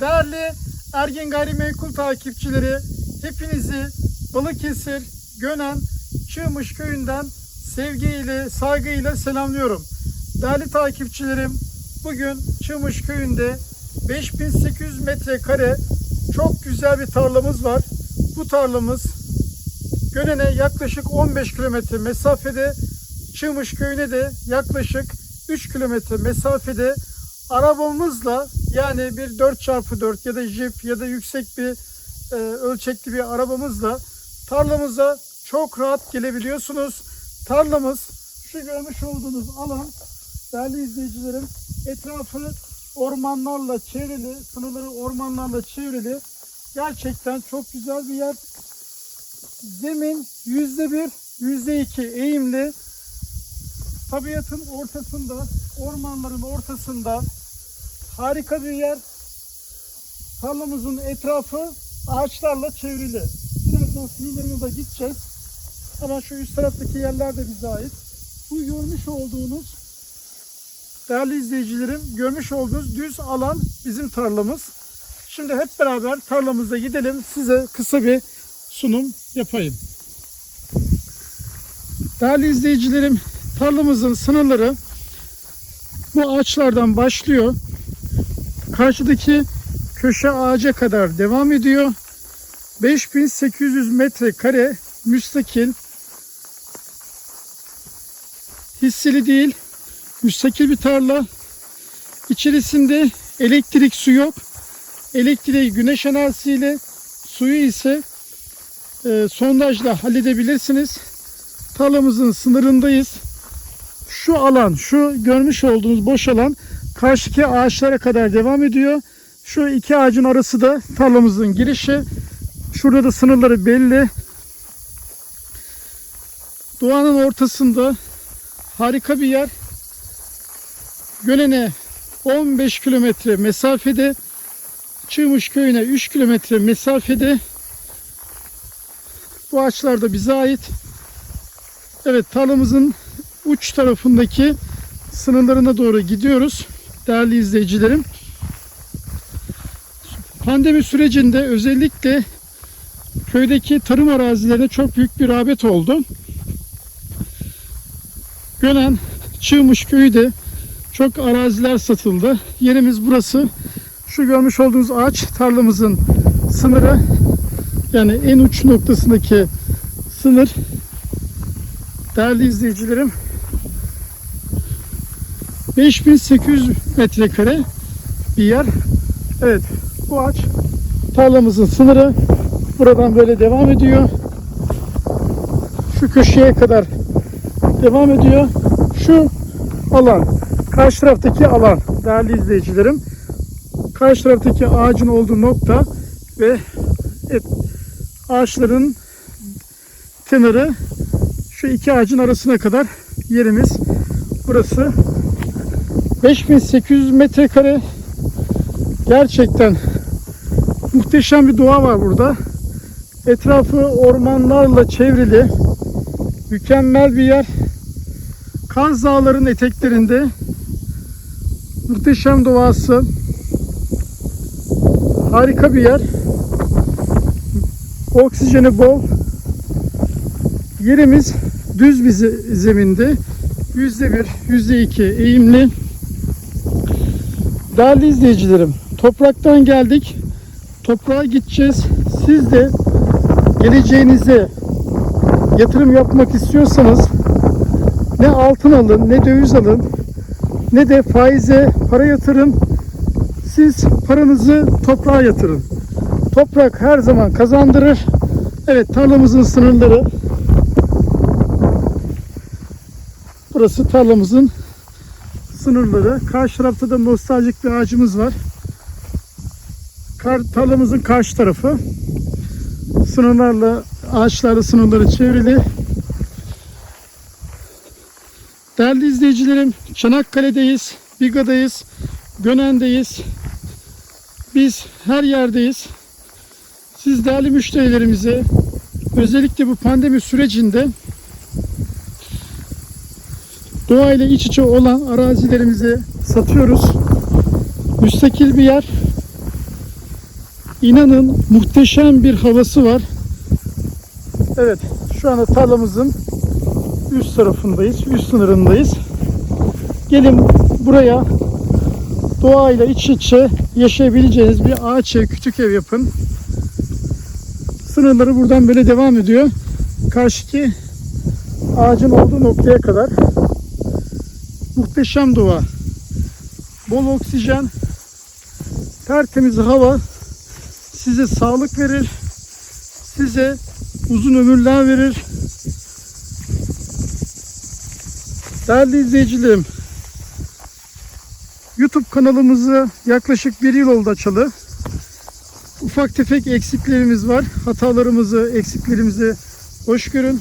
Değerli Ergin Gayrimenkul takipçileri, hepinizi Balıkesir, Gönen, Çığmış köyünden sevgiyle, saygıyla selamlıyorum. Değerli takipçilerim, bugün Çığmış köyünde 5800 metrekare çok güzel bir tarlamız var. Bu tarlamız Gönen'e yaklaşık 15 kilometre mesafede, Çığmış köyüne de yaklaşık 3 kilometre mesafede arabamızla yani bir 4x4 ya da jip ya da yüksek bir e, ölçekli bir arabamızla tarlamıza çok rahat gelebiliyorsunuz. Tarlamız şu görmüş olduğunuz alan değerli izleyicilerim etrafı ormanlarla çevrili, sınırları ormanlarla çevrili. Gerçekten çok güzel bir yer. Zemin yüzde bir, yüzde iki eğimli. Tabiatın ortasında, ormanların ortasında harika bir yer. Tarlamızın etrafı ağaçlarla çevrili. Birazdan sınırlarımıza gideceğiz. Ama şu üst taraftaki yerler de bize ait. Bu görmüş olduğunuz değerli izleyicilerim görmüş olduğunuz düz alan bizim tarlamız. Şimdi hep beraber tarlamıza gidelim. Size kısa bir sunum yapayım. Değerli izleyicilerim tarlamızın sınırları bu ağaçlardan başlıyor. Karşıdaki köşe ağaca kadar devam ediyor. 5800 metrekare müstakil hisseli değil müstakil bir tarla. İçerisinde elektrik su yok. Elektriği güneş enerjisiyle suyu ise e, sondajla halledebilirsiniz. Tarlamızın sınırındayız. Şu alan, şu görmüş olduğunuz boş alan karşıki ağaçlara kadar devam ediyor. Şu iki ağacın arası da tarlamızın girişi. Şurada da sınırları belli. Doğanın ortasında harika bir yer. Gölen'e 15 kilometre mesafede, Çığmış köyüne 3 kilometre mesafede. Bu ağaçlar da bize ait. Evet tarlamızın uç tarafındaki sınırlarına doğru gidiyoruz değerli izleyicilerim. Pandemi sürecinde özellikle köydeki tarım arazilerine çok büyük bir rağbet oldu. Gönen Çığmış köyü de çok araziler satıldı. Yerimiz burası. Şu görmüş olduğunuz ağaç tarlamızın sınırı. Yani en uç noktasındaki sınır. Değerli izleyicilerim 5800 metrekare bir yer. Evet bu ağaç tarlamızın sınırı. Buradan böyle devam ediyor. Şu köşeye kadar devam ediyor. Şu alan, karşı taraftaki alan değerli izleyicilerim. Karşı taraftaki ağacın olduğu nokta ve evet, ağaçların kenarı şu iki ağacın arasına kadar yerimiz burası. 5800 metrekare gerçekten muhteşem bir doğa var burada. Etrafı ormanlarla çevrili mükemmel bir yer. Kaz Dağların eteklerinde muhteşem doğası harika bir yer. Oksijeni bol. Yerimiz düz bir ze- zeminde. Yüzde bir, yüzde iki eğimli. Değerli izleyicilerim, topraktan geldik. Toprağa gideceğiz. Siz de geleceğinize yatırım yapmak istiyorsanız ne altın alın, ne döviz alın, ne de faize para yatırın. Siz paranızı toprağa yatırın. Toprak her zaman kazandırır. Evet tarlamızın sınırları. Burası tarlamızın sınırları. Karşı tarafta da nostaljik bir ağacımız var. Kar, tarlamızın karşı tarafı. Sınırlarla, ağaçlarla sınırları çevrili. Değerli izleyicilerim, Çanakkale'deyiz, Biga'dayız, Gönen'deyiz. Biz her yerdeyiz. Siz değerli müşterilerimize özellikle bu pandemi sürecinde doğayla iç içe olan arazilerimizi satıyoruz. Müstakil bir yer. İnanın muhteşem bir havası var. Evet, şu anda tarlamızın üst tarafındayız, üst sınırındayız. Gelin buraya doğayla iç içe yaşayabileceğiniz bir ağaç ev, kütük ev yapın. Sınırları buradan böyle devam ediyor. Karşıki ağacın olduğu noktaya kadar muhteşem doğa. Bol oksijen, tertemiz hava size sağlık verir. Size uzun ömürler verir. Değerli izleyicilerim, YouTube kanalımızı yaklaşık bir yıl oldu açalı. Ufak tefek eksiklerimiz var. Hatalarımızı, eksiklerimizi hoş görün.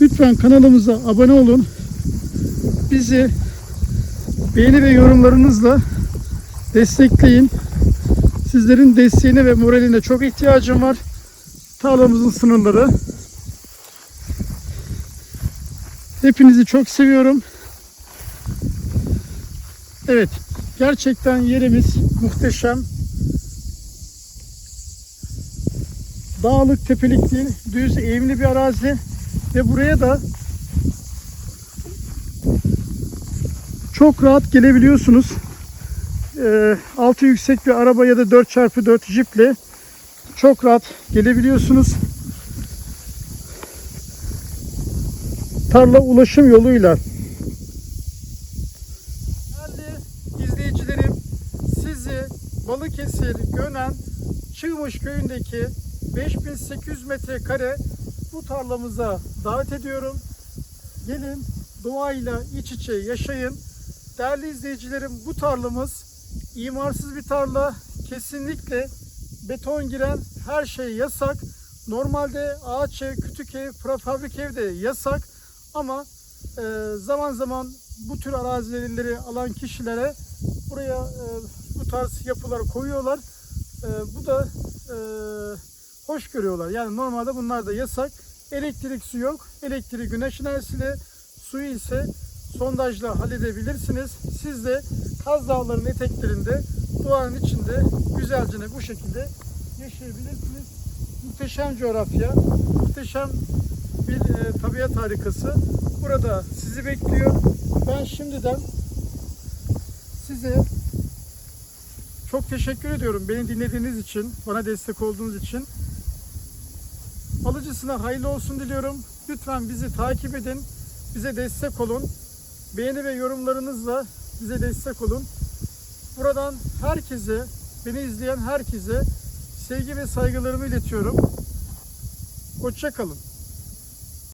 Lütfen kanalımıza abone olun. Bizi beğeni ve yorumlarınızla destekleyin. Sizlerin desteğine ve moraline çok ihtiyacım var. Tarlamızın sınırları. Hepinizi çok seviyorum. Evet, gerçekten yerimiz muhteşem. Dağlık, tepelik değil, düz, eğimli bir arazi ve buraya da çok rahat gelebiliyorsunuz. Ee, altı yüksek bir araba ya da 4x4 jiple çok rahat gelebiliyorsunuz. Tarla ulaşım yoluyla. Değerli izleyicilerim, sizi Balıkesir, Gönen, Çığmış köyündeki 5800 metrekare bu tarlamıza davet ediyorum. Gelin doğayla iç içe yaşayın. Değerli izleyicilerim bu tarlamız imarsız bir tarla. Kesinlikle beton giren her şey yasak. Normalde ağaç ev, kütük ev, prefabrik ev de yasak. Ama e, zaman zaman bu tür arazileri alan kişilere buraya e, bu tarz yapılar koyuyorlar. E, bu da e, hoş görüyorlar. Yani normalde bunlar da yasak. Elektrik su yok. Elektriği güneş enerjisiyle, suyu ise sondajla halledebilirsiniz. Siz de Kaz Dağları'nın eteklerinde doğanın içinde güzelce bu şekilde yaşayabilirsiniz. Muhteşem coğrafya, muhteşem bir e, tabiat harikası. Burada sizi bekliyor. Ben şimdiden size çok teşekkür ediyorum beni dinlediğiniz için, bana destek olduğunuz için. Alıcısına hayırlı olsun diliyorum. Lütfen bizi takip edin, bize destek olun. Beğeni ve yorumlarınızla bize destek olun. Buradan herkese, beni izleyen herkese sevgi ve saygılarımı iletiyorum. Hoşça kalın.